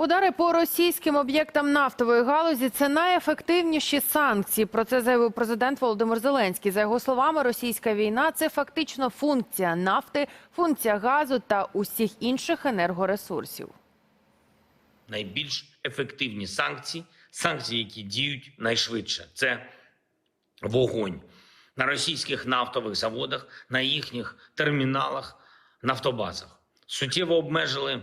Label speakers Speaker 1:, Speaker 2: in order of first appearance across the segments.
Speaker 1: Удари по російським об'єктам нафтової галузі це найефективніші санкції. Про це заявив президент Володимир Зеленський. За його словами, російська війна це фактично функція нафти, функція газу та усіх інших енергоресурсів.
Speaker 2: найбільш ефективні санкції, санкції, які діють найшвидше. Це вогонь на російських нафтових заводах, на їхніх терміналах, нафтобазах. Суттєво обмежили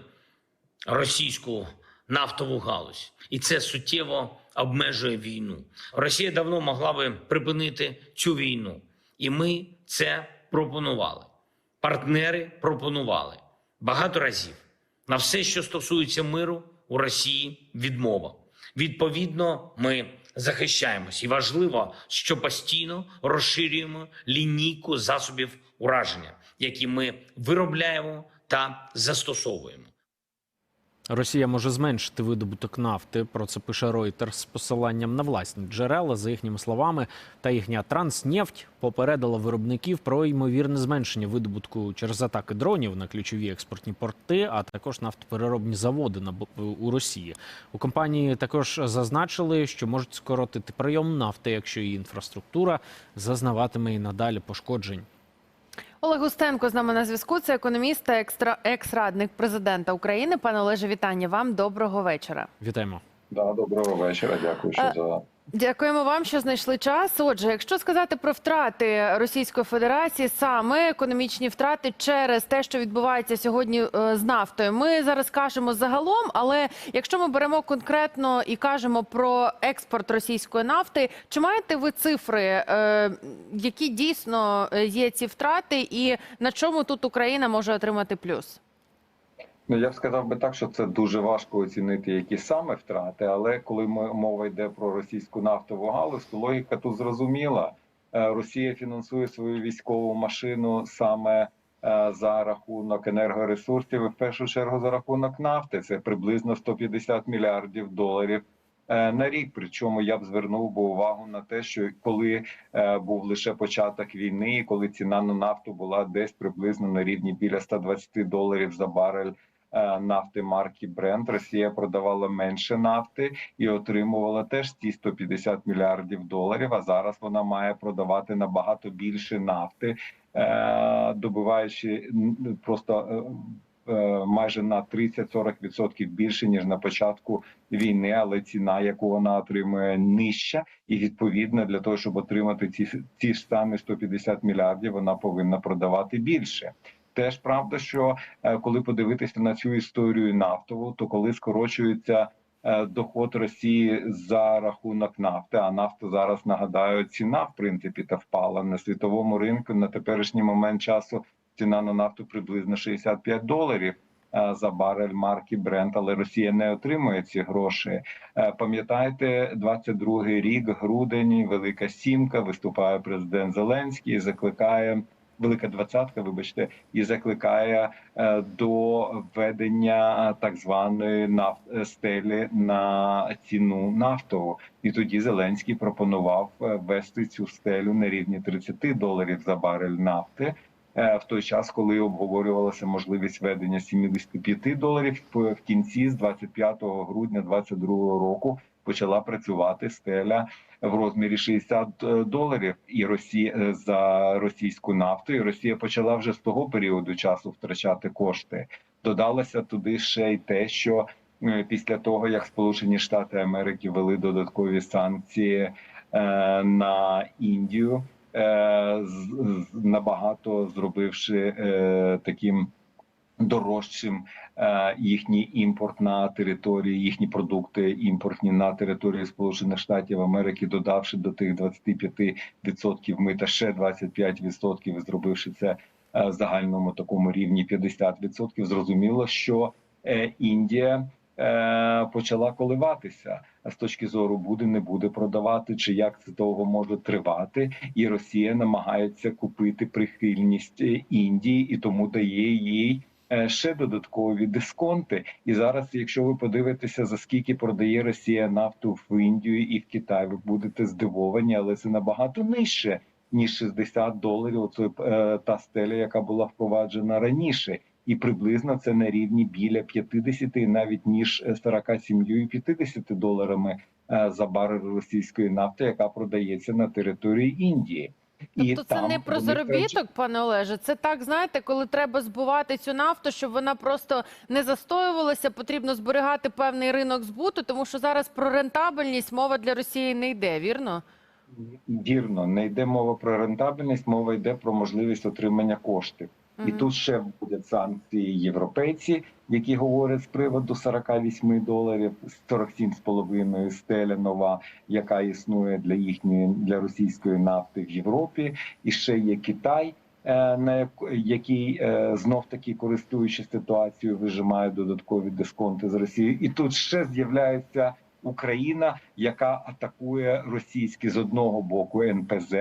Speaker 2: російську нафтову галузь, і це суттєво обмежує війну. Росія давно могла би припинити цю війну, і ми це пропонували. Партнери пропонували багато разів. На все, що стосується миру, у Росії відмова. Відповідно, ми захищаємось. І важливо, що постійно розширюємо лінійку засобів ураження, які ми виробляємо та застосовуємо.
Speaker 3: Росія може зменшити видобуток нафти. Про це пише Reuters з посиланням на власні джерела. За їхніми словами, та їхня транснефть попередила виробників про ймовірне зменшення видобутку через атаки дронів на ключові експортні порти, а також нафтопереробні заводи на у Росії. У компанії також зазначили, що можуть скоротити прийом нафти, якщо її інфраструктура зазнаватиме і надалі пошкоджень.
Speaker 1: Олег Устенко з нами на зв'язку. Це економіст та екстра екс-радник президента України. Пане Олеже, вітання вам. Доброго вечора.
Speaker 3: Вітаємо.
Speaker 4: Да, доброго вечора. Дякую, що
Speaker 1: Е,
Speaker 4: за
Speaker 1: Дякуємо вам, що знайшли час. Отже, якщо сказати про втрати Російської Федерації, саме економічні втрати через те, що відбувається сьогодні е, з нафтою, ми зараз кажемо загалом. Але якщо ми беремо конкретно і кажемо про експорт російської нафти, чи маєте ви цифри, е, які дійсно е, є ці втрати, і на чому тут Україна може отримати плюс?
Speaker 4: Ну я б сказав би так, що це дуже важко оцінити, які саме втрати. Але коли ми- мова йде про російську нафтову галузь, то логіка тут зрозуміла. Е, Росія фінансує свою військову машину саме е, за рахунок енергоресурсів, в першу чергу за рахунок нафти. Це приблизно 150 мільярдів доларів. е, На рік, причому я б звернув би увагу на те, що коли був лише початок війни, коли ціна на нафту була десь приблизно на рівні біля 120 доларів за барель нафти марки Brent, Росія продавала менше нафти і отримувала теж ці 150 мільярдів доларів. А зараз вона має продавати набагато більше нафти, е, добиваючи просто. е, е, Майже на 30-40% більше ніж на початку війни, але ціна, яку вона отримує, нижча, і відповідно для того, щоб отримати ці ці ж самі 150 мільярдів, вона повинна продавати більше. Теж правда, що е, коли подивитися на цю історію нафтову, то коли скорочується е, доход Росії за рахунок нафти, а нафта зараз нагадаю, ціна в принципі та впала на світовому ринку на теперішній момент часу. Ціна на нафту приблизно 65 доларів е, за барель марки Brent, але Росія не отримує ці гроші. Пам'ятаєте, 22-й рік, грудень, Велика Сімка, виступає президент Зеленський, закликає. Велика двадцятка, вибачте, і закликає е, до введення так званої нафт е, стелі на ціну нафтову. І тоді Зеленський пропонував е, ввести цю стелю на рівні 30 доларів за барель нафти. В той час, коли обговорювалася можливість введення 75 доларів, в кінці з 25 грудня 2022 року почала працювати стеля в розмірі 60 доларів і Росія е, за російську нафту. І Росія почала вже з того періоду часу втрачати кошти. Додалося туди ще й те, що е, після того як Сполучені Штати Америки ввели додаткові санкції е, на Індію, е, набагато зробивши е, таким дорожчим е, їхній імпорт на території, їхні продукти імпортні на території Сполучених Штатів Америки, додавши до тих 25% мита ще 25%, і зробивши це е, в загальному такому рівні 50%, зрозуміло, що е, Індія. Почала коливатися з точки зору буде, не буде продавати, чи як це довго може тривати, і Росія намагається купити прихильність Індії, і тому дає їй ще додаткові дисконти. І зараз, якщо ви подивитеся, за скільки продає Росія нафту в Індію і в Китай, ви будете здивовані, але це набагато нижче ніж 60 доларів. Оце е, та стеля, яка була впроваджена раніше. і приблизно це на рівні біля 50, навіть ніж 47 і 50 доларами е, за барель російської нафти, яка продається на території Індії.
Speaker 1: Тобто це не про заробіток, пане Олеже. Це так, знаєте, коли треба збувати цю нафту, щоб вона просто не застоювалася, потрібно зберігати певний ринок збуту, тому що зараз про рентабельність мова для Росії не йде, вірно?
Speaker 4: Вірно, не йде мова про рентабельність, мова йде про можливість отримання коштів. І тут ще будуть санкції європейці, які говорять з приводу 48 доларів, 47,5 стеля нова, яка існує для їхньої для російської нафти в Європі. І ще є Китай, е, на як- який е, знов таки користуючись ситуацією, вижимає додаткові дисконти з Росії. І тут ще з'являється Україна, яка атакує російські з одного боку НПЗ.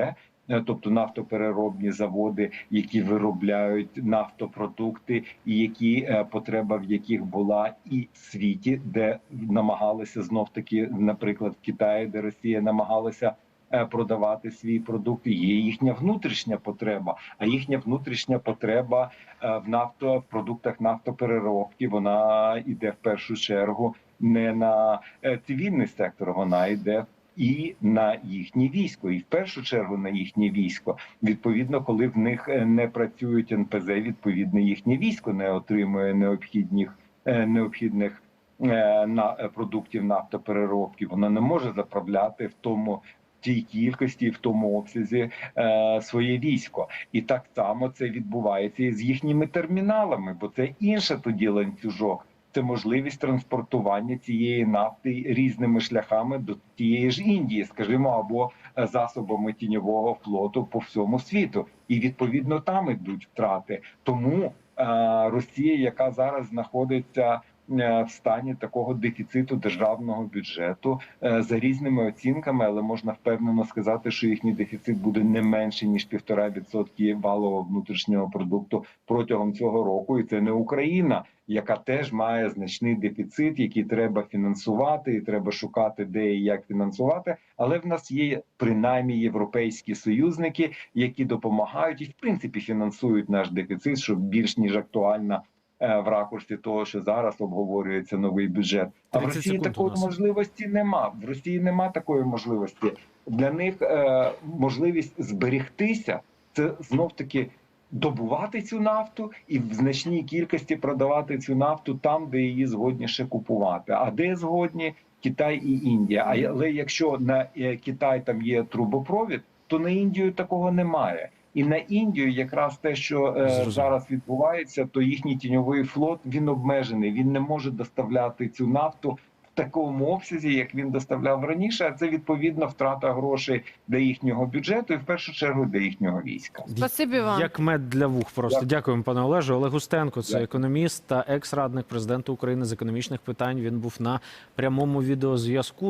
Speaker 4: Е, Тобто нафтопереробні заводи, які виробляють нафтопродукти, і які е, потреба в яких була і в світі, де намагалися знов таки, наприклад, в Китаї, де Росія намагалася е, продавати свій продукт. Є їхня внутрішня потреба, а їхня внутрішня потреба в нафто в продуктах нафтопереробки вона йде в першу чергу не на цивільний сектор, вона йде і на їхнє військо, і в першу чергу на їхнє військо. Відповідно, коли в них е, не працюють НПЗ, відповідно їхнє військо не отримує необхідних е, необхідних е, на продуктів нафтопереробки. Воно не може заправляти в тому. Тій кількості, в тому обсязі е, своє військо, і так само це відбувається і з їхніми терміналами, бо це інше тоді ланцюжок це можливість транспортування цієї нафти різними шляхами до тієї ж Індії, скажімо, або е, засобами тіньового флоту по всьому світу, і відповідно там ідуть втрати. Тому е, Росія, яка зараз знаходиться в стані такого дефіциту державного бюджету е, за різними оцінками, але можна впевнено сказати, що їхній дефіцит буде не менше ніж півтора відсотки валового внутрішнього продукту протягом цього року, і це не Україна яка теж має значний дефіцит, який треба фінансувати, і треба шукати, де і як фінансувати. Але в нас є принаймні європейські союзники, які допомагають і в принципі фінансують наш дефіцит, що більш ніж актуальна е, в ракурсі того, що зараз обговорюється новий бюджет. А в Росії такої можливості нема. В Росії нема такої можливості. Для них е, можливість зберегтися це знов таки добувати цю нафту і в значній кількості продавати цю нафту там, де її згодніше купувати. А де згодні Китай і Індія. Але якщо на е, Китай там є трубопровід, то на Індію такого немає. І на Індію, якраз те, що е,
Speaker 3: Зрозуміло.
Speaker 4: зараз відбувається, то їхній тіньовий флот він обмежений. Він не може доставляти цю нафту в такому обсязі, як він доставляв раніше. А це відповідно втрата грошей для їхнього бюджету і в першу чергу для їхнього війська.
Speaker 1: Спасибі вам.
Speaker 3: Як мед для вух. Просто
Speaker 4: Дякую.
Speaker 3: дякуємо, пане Олеже. Олег Устенко, це
Speaker 4: Дякую.
Speaker 3: економіст та екс-радник президента України з економічних питань. Він був на прямому відеозв'язку.